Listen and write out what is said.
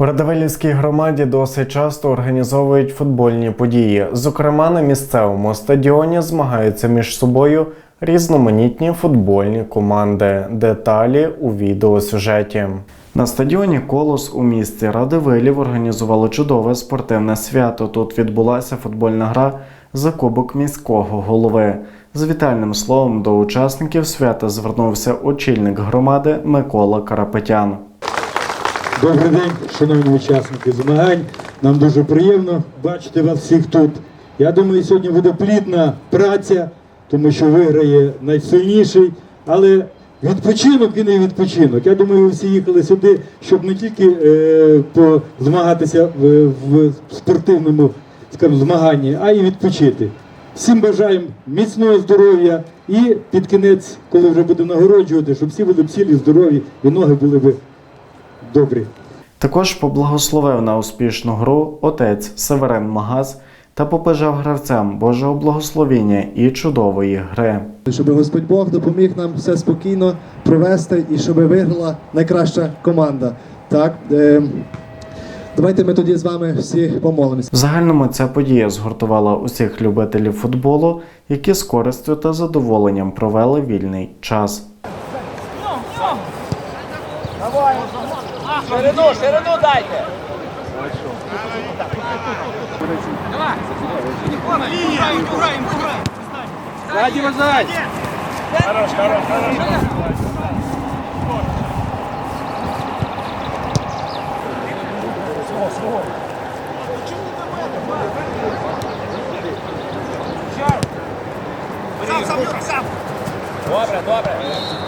У Радивилівській громаді досить часто організовують футбольні події. Зокрема, на місцевому стадіоні змагаються між собою різноманітні футбольні команди. Деталі у відеосюжеті. На стадіоні Колос у місті Радивилів організували чудове спортивне свято. Тут відбулася футбольна гра за кубок міського голови. З вітальним словом до учасників свята звернувся очільник громади Микола Карапетян. Добрий день, шановні учасники змагань. Нам дуже приємно бачити вас всіх тут. Я думаю, сьогодні буде плідна праця, тому що виграє найсильніший, але відпочинок і не відпочинок. Я думаю, ви всі їхали сюди, щоб не тільки е, позмагатися в, в спортивному скажімо, змаганні, а й відпочити. Всім бажаємо міцного здоров'я і під кінець, коли вже будемо нагороджувати, щоб всі були цілі, здорові і ноги були б добрі. Також поблагословив на успішну гру отець Северен Магаз та побажав гравцям Божого благословіння і чудової гри. щоб Господь Бог допоміг нам все спокійно провести і щоб виграла найкраща команда. Так, е, давайте ми тоді з вами всі помолимося. В загальному ця подія згуртувала усіх любителів футболу, які з користю та задоволенням провели вільний час. Ширину, ширину дайте. Давай! Сзади, сзади. Хорош, хорош, хорош. Сам, сам, сам. Добре, добре.